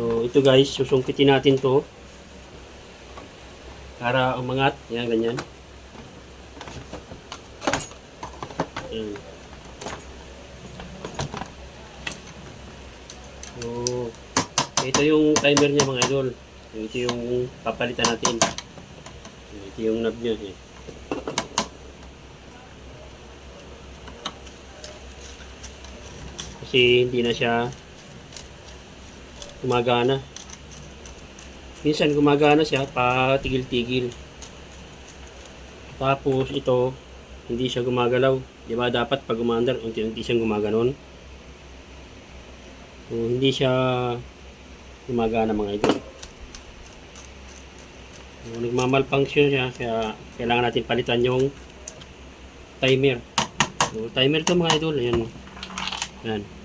So, ito guys, susungkitin natin to. Para umangat. Yan, ganyan. Yan. So, ito yung timer niya mga idol. Ito yung papalitan natin. Ito yung knob niya. Eh. Kasi hindi na siya gumagana. Minsan gumagana siya patigil-tigil. Tapos ito, hindi siya gumagalaw. Di ba dapat pag umandar, unti-unti siyang gumaganon. So, hindi siya gumagana mga idol. So, nagmamalfunction siya, kaya kailangan natin palitan yung timer. So, timer to mga idol, ayan. Ayan.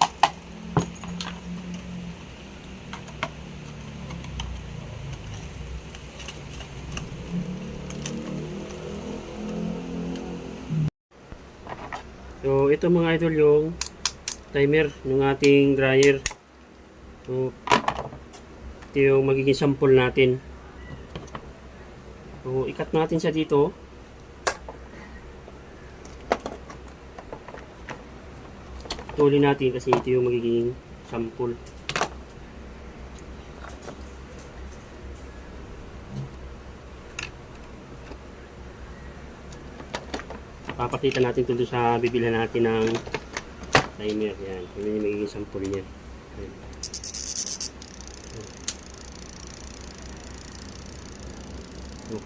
So, ito mga idol yung timer ng ating dryer. So, ito yung magiging sample natin. So, ikat natin siya dito. Tuli natin kasi ito yung magiging sample. Papakita natin ito sa bibilhan natin ng timer. Yan. Yan yung magiging sample niya. Yan.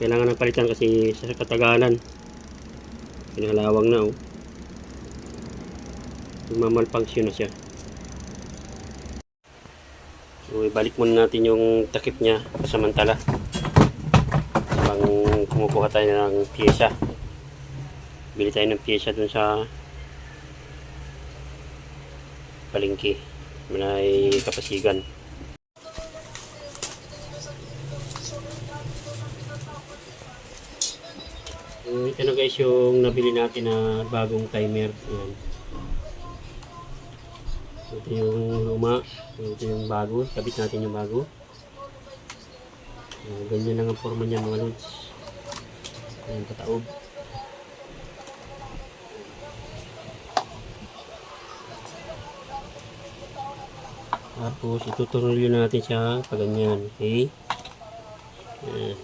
Kailangan ng palitan kasi sa katagalan. Pinalawang na oh. Mamalfunction na siya. So, ibalik muna natin yung takip niya pasamantala. Habang kumukuha tayo ng pyesa. Bili tayo ng pyesa dun sa palengke. May kapasigan. Ito na guys yung nabili natin na bagong timer. Ayan. Ito yung luma. Ito yung bago. Kabit natin yung bago. Ayan, ganyan lang ang forma niya mga lods. Ayan, pataob. Tapos itutuloy natin siya pag ganyan. Okay? Ayan.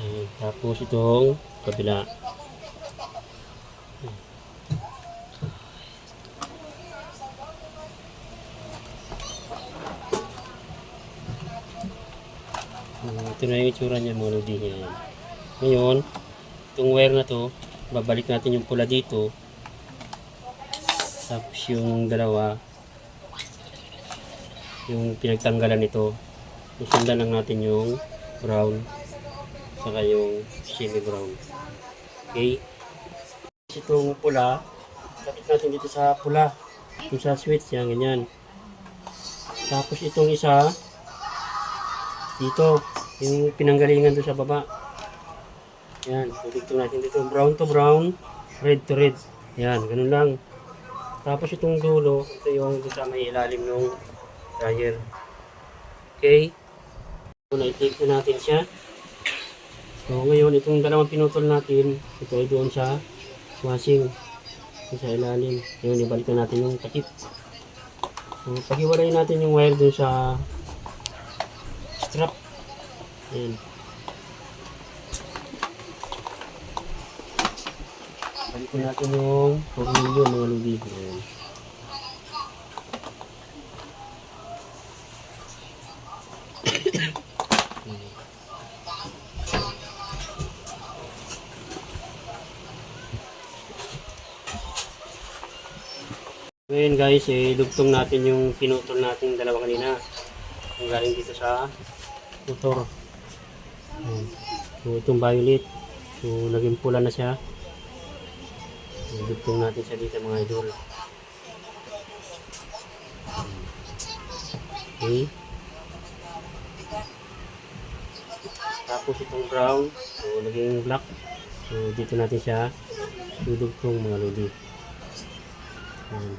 Ayan. Tapos itong kabila. Ito na yung itsura niya mga lodi niya. Ngayon, itong wire na to, babalik natin yung pula dito. Tapos yung dalawa, yung pinagtanggalan nito, susundan lang natin yung brown, saka yung semi brown. Okay? Itong pula, kapit natin dito sa pula, yung sa switch, yan, ganyan. Tapos itong isa, dito, yung pinanggalingan doon sa baba. Yan, dito natin dito, brown to brown, red to red. Yan, ganun lang. Tapos itong dulo, ito yung doon sa may ilalim ng dryer. Okay? So, na-take na natin siya. So, ngayon, itong dalawang pinutol natin, ito ay doon sa washing. Sa ilalim. Ngayon, ibalik na natin yung takip. So, paghiwalay natin yung wire doon sa strap. Ayan. Balikin natin yung tornilyo mga ludi. Ayan. Ngayon guys, eh, dugtong natin yung pinutol natin dalawa kanina. Ang galing dito sa motor. Ayan. So, itong violet. So, naging pula na siya. So, dugtong natin siya dito mga idol. Okay. Tapos itong brown, so naging black. So dito natin siya dudugtong mga lodi. Ayan.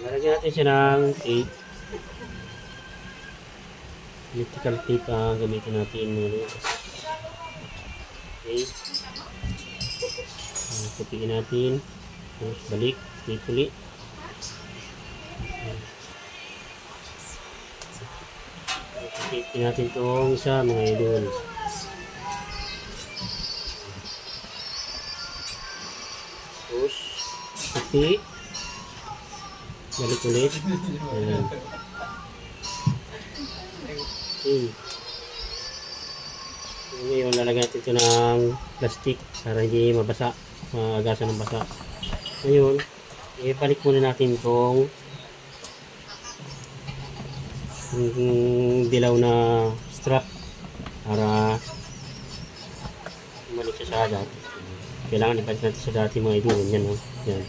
Lalagyan natin siya ng tape. Electrical tape ang gamitin natin mga lodi. Okay. Uh, Kupiin natin. Tapos balik. Tape ulit. Tape natin itong isa mga idol. Tapos, kupi. Balik ulit. Ayan. Okay. So, Ngayon, lalagyan natin ito ng plastic para hindi mabasa, maagasan ng basa. Ngayon, ibalik muna natin itong yung dilaw na strap para umalik siya sa dati. Kailangan ibalik natin sa dati mga idol. Yan, no? Yan.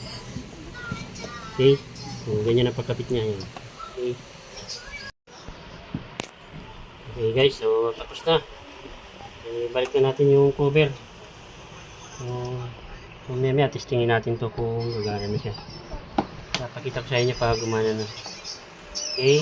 Okay. So, ganyan ang pagkapit niya. Yan. Okay. Guys, so tapos na. Eh, balik na natin yung cover. So, mamaya maya testingin natin to kung gagana na siya. Napakita ko sa inyo pag gumana na. Okay.